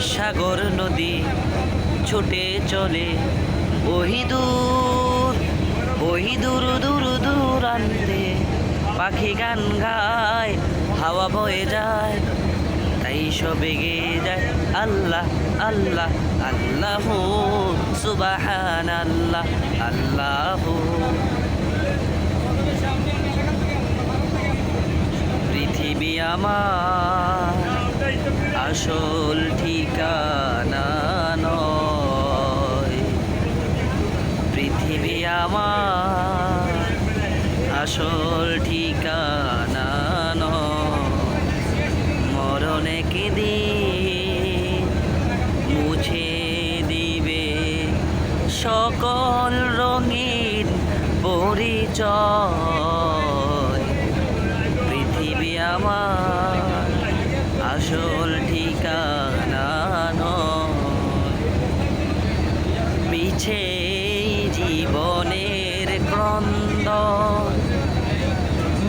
সাগর নদী ছুটে চলে। ওহি দূর ওহি দূর দূর দূর আনতে পাখি গান গায়, হাওয়া বয়ে যায়। তাই সবে গে যায় আল্লাহ আল্লাহ আল্লাহ সুবাহান আল্লাহ আল্লাহ। পৃথিবী আমার আসল ঠিকানা নয়। পৃথিবী আমার আসল ঠিকানা নয়। মরণে দিন মুছে দিবে সকল রঙিন পরিচয়। ক্রন্দ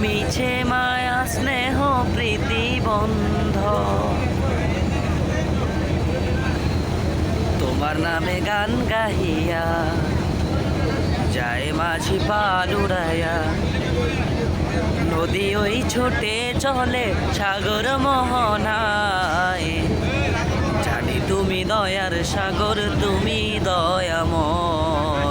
মিছে মায়া, স্নেহ, প্রীতি, বন্ধ। তোমার নামে গান গাহিয়া, যায় মাঝি পালুড়াইয়া নদী ওই ছোটে চলে, সাগর মোহনায়। জানি তুমি দয়ার সাগর, তুমি দয়াময়।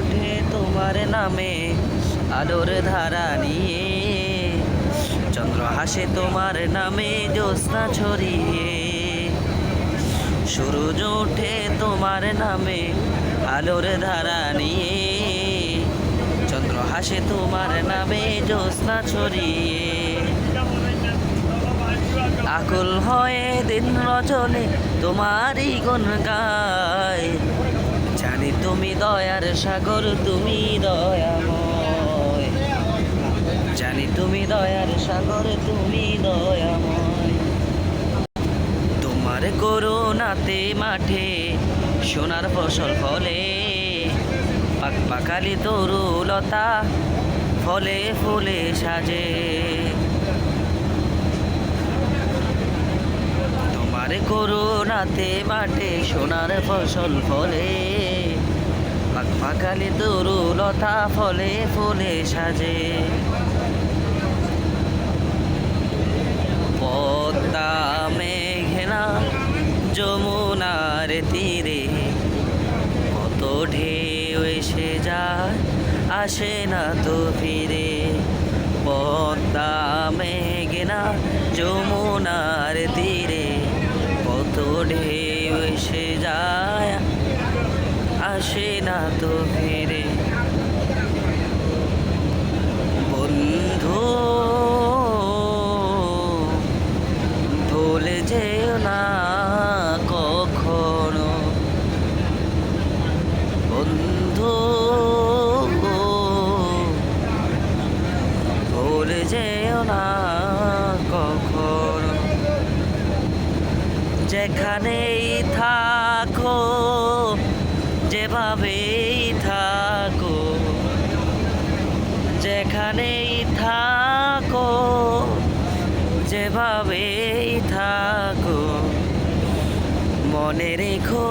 তোমার নামে আলোর ধারা নিয়ে। চন্দ্র হাসে তোমার নামে জ্যোৎস্না ছড়িয়ে। সূর্য ওঠে তোমার নামে আলোর ধারা নিয়ে। চন্দ্র হাসে তোমার নামে জ্যোৎস্না ছড়িয়ে। আকুল হয়ে দিন রজনে তোমারই গুণ গায়। জানি তুমি দয়ার সাগর, তুমি দয়াময়। জানি তুমি দয়ার সাগর, তুমি দয়াময়। তোমার করুণাতে মাঠে সোনার ফসল ফলে। পাক পাকালি তরুলতা ফলে ফুলে সাজে। তোমার করুণাতে মাঠে সোনার ফসল ফলে। পাক পাকালি তরুলতা ফলে, ফুলে সাজে। পদ্মা মেঘনা যমুনার তীরে, কত ঢেউ এসে যায়, আসে না তো ফিরে। পদ্মা মেঘনা যমুনার আসে না তো ফিরে। বন্ধু, ভুলে যেও না কখনো। বন্ধু, ভুলে যেও না কখনো। যেখানেই থাকো যেভাবেই থাকো যেখানেই থাকো যেভাবেই থাকো মনে রেখো